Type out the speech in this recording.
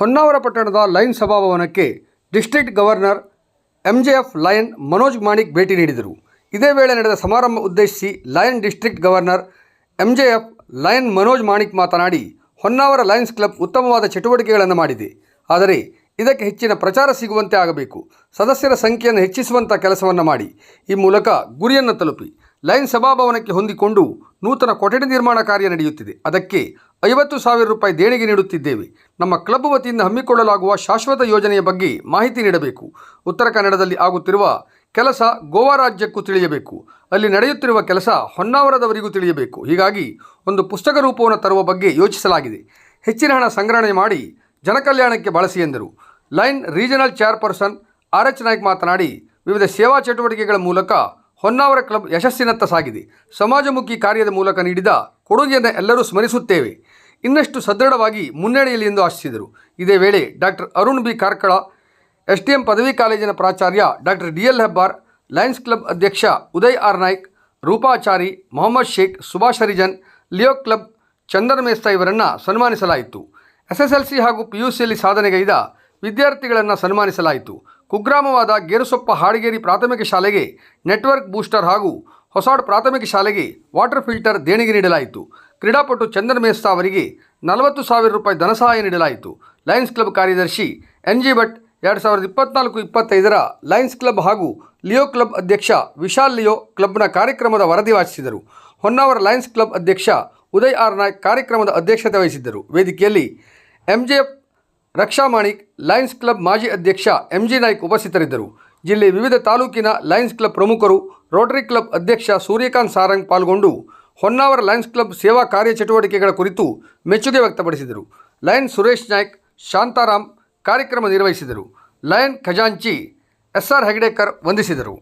ಹೊನ್ನಾವರ ಪಟ್ಟಣದ lion ಸಭಾಭವನಕ್ಕೆ district governor M J F lion Manoj Manik ಭೇಟಿ ನೀಡಿದರು. ಇದೇ ವೇಳೆ ನಡೆದ ಸಮಾರಂಭ ಉದ್ದೇಶಿಸಿ lion district governor M J F lion Manoj Manik ಮಾತನಾಡಿ, ಹೊನ್ನಾವರ ಲಯನ್ಸ್ ಕ್ಲಬ್ ಉತ್ತಮವಾದ ಚಟುವಟಿಕೆಗಳನ್ನು ಮಾಡಿದೆ. ಆದರೆ ಇದಕ್ಕೆ ಹೆಚ್ಚಿನ ಪ್ರಚಾರ ಸಿಗುವಂತೆ ಆಗಬೇಕು. ಸದಸ್ಯರ ಸಂಖ್ಯೆಯನ್ನು ಹೆಚ್ಚಿಸುವಂಥ ಕೆಲಸವನ್ನು ಮಾಡಿ. ಈ ಮೂಲಕ ಗುರಿಯನ್ನು ತಲುಪಿ. ಲೈನ್ ಸಭಾಭವನಕ್ಕೆ ಹೊಂದಿಕೊಂಡು ನೂತನ ಕೊಠಡಿ ನಿರ್ಮಾಣ ಕಾರ್ಯ ನಡೆಯುತ್ತಿದೆ. ಅದಕ್ಕೆ ಐವತ್ತು ಸಾವಿರ ರೂಪಾಯಿ ದೇಣಿಗೆ ನೀಡುತ್ತಿದ್ದೇವೆ. ನಮ್ಮ ಕ್ಲಬ್ ವತಿಯಿಂದ ಹಮ್ಮಿಕೊಳ್ಳಲಾಗುವ ಶಾಶ್ವತ ಯೋಜನೆಯ ಬಗ್ಗೆ ಮಾಹಿತಿ ನೀಡಬೇಕು. ಉತ್ತರ ಕನ್ನಡದಲ್ಲಿ ಆಗುತ್ತಿರುವ ಕೆಲಸ ಗೋವಾ ರಾಜ್ಯಕ್ಕೂ ತಿಳಿಯಬೇಕು. ಅಲ್ಲಿ ನಡೆಯುತ್ತಿರುವ ಕೆಲಸ ಹೊನ್ನಾವರದವರಿಗೂ ತಿಳಿಯಬೇಕು. ಹೀಗಾಗಿ ಒಂದು ಪುಸ್ತಕ ರೂಪವನ್ನು ತರುವ ಬಗ್ಗೆ ಯೋಚಿಸಲಾಗಿದೆ. ಹೆಚ್ಚಿನ ಹಣ ಸಂಗ್ರಹಣೆ ಮಾಡಿ ಜನಕಲ್ಯಾಣಕ್ಕೆ ಬಳಸಿ ಎಂದರು. Lion regional chairperson R H Naik ಮಾತನಾಡಿ, ವಿವಿಧ ಸೇವಾ ಚಟುವಟಿಕೆಗಳ ಮೂಲಕ ಹೊನ್ನಾವರ ಕ್ಲಬ್ ಯಶಸ್ಸಿನತ್ತ ಸಾಗಿದೆ. ಸಮಾಜಮುಖಿ ಕಾರ್ಯದ ಮೂಲಕ ನೀಡಿದ ಕೊಡುಗೆಯನ್ನು ಎಲ್ಲರೂ ಸ್ಮರಿಸುತ್ತೇವೆ. ಇನ್ನಷ್ಟು ಸದೃಢವಾಗಿ ಮುನ್ನಡೆಯಲಿ ಎಂದು ಆಶಿಸಿದರು. ಇದೇ ವೇಳೆ doctor Arun B. Karkala S T M ಪದವಿ ಕಾಲೇಜಿನ ಪ್ರಾಚಾರ್ಯ doctor D. L. Hebbar, lions club ಅಧ್ಯಕ್ಷ Uday R. Naik, Rupachari Mohammed Sheikh, Subhash Harijan, Leo club Chandan Mesta ಇವರನ್ನು ಸನ್ಮಾನಿಸಲಾಯಿತು. ಸಿ ಹಾಗೂ ಪಿ ಯು ಸಿಯಲ್ಲಿ ಸಾಧನೆಗೈದ ವಿದ್ಯಾರ್ಥಿಗಳನ್ನು ಸನ್ಮಾನಿಸಲಾಯಿತು. ಕುಗ್ರಾಮವಾದ ಗೇರುಸೊಪ್ಪ ಹಾಡಿಗೇರಿ ಪ್ರಾಥಮಿಕ ಶಾಲೆಗೆ ನೆಟ್ವರ್ಕ್ ಬೂಸ್ಟರ್ ಹಾಗೂ ಹೊಸಾಡ್ ಪ್ರಾಥಮಿಕ ಶಾಲೆಗೆ ವಾಟರ್ ಫಿಲ್ಟರ್ ದೇಣಿಗೆ ನೀಡಲಾಯಿತು. ಕ್ರೀಡಾಪಟು ಚಂದನ್ ಮೇಸ್ತಾ ಅವರಿಗೆ ನಲವತ್ತು ಸಾವಿರ ರೂಪಾಯಿ ಧನಸಹಾಯ ನೀಡಲಾಯಿತು. ಲಯನ್ಸ್ ಕ್ಲಬ್ ಕಾರ್ಯದರ್ಶಿ ಎನ್ ಜಿ ಭಟ್ ಎರಡು ಸಾವಿರದ ಇಪ್ಪತ್ನಾಲ್ಕು ಇಪ್ಪತ್ತೈದರ ಲಯನ್ಸ್ ಕ್ಲಬ್ ಹಾಗೂ ಲಿಯೋ ಕ್ಲಬ್ ಅಧ್ಯಕ್ಷ ವಿಶಾಲ್ ಲಿಯೋ ಕ್ಲಬ್ನ ಕಾರ್ಯಕ್ರಮದ ವರದಿ ವಾಚಿಸಿದರು. ಹೊನ್ನಾವರ ಲಯನ್ಸ್ ಕ್ಲಬ್ ಅಧ್ಯಕ್ಷ ಉದಯ್ ಆರ್ ನಾಯ್ಕ್ ಕಾರ್ಯಕ್ರಮದ ಅಧ್ಯಕ್ಷತೆ ವಹಿಸಿದ್ದರು. ವೇದಿಕೆಯಲ್ಲಿ M J F Raksha Manik, lions club ಮಾಜಿ ಅಧ್ಯಕ್ಷ ಎಂ ಜಿ ನಾಯ್ಕ್ ಉಪಸ್ಥಿತರಿದ್ದರು. ಜಿಲ್ಲೆ ವಿವಿಧ ತಾಲೂಕಿನ ಲಯನ್ಸ್ ಕ್ಲಬ್ ಪ್ರಮುಖರು, ರೋಟರಿ ಕ್ಲಬ್ ಅಧ್ಯಕ್ಷ ಸೂರ್ಯಕಾಂತ್ ಸಾರಂಗ್ ಪಾಲ್ಗೊಂಡು ಹೊನ್ನಾವರ ಲಯನ್ಸ್ ಕ್ಲಬ್ ಸೇವಾ ಕಾರ್ಯಚಟುವಟಿಕೆಗಳ ಕುರಿತು ಮೆಚ್ಚುಗೆ ವ್ಯಕ್ತಪಡಿಸಿದರು. ಲಯನ್ ಸುರೇಶ್ ನಾಯ್ಕ್, ಶಾಂತಾರಾಮ್ ಕಾರ್ಯಕ್ರಮ ನಿರ್ವಹಿಸಿದರು. ಲಯನ್ ಖಜಾಂಚಿ ಎಸ್ ಆರ್ ಹೆಗಡೇಕರ್ ವಂದಿಸಿದರು.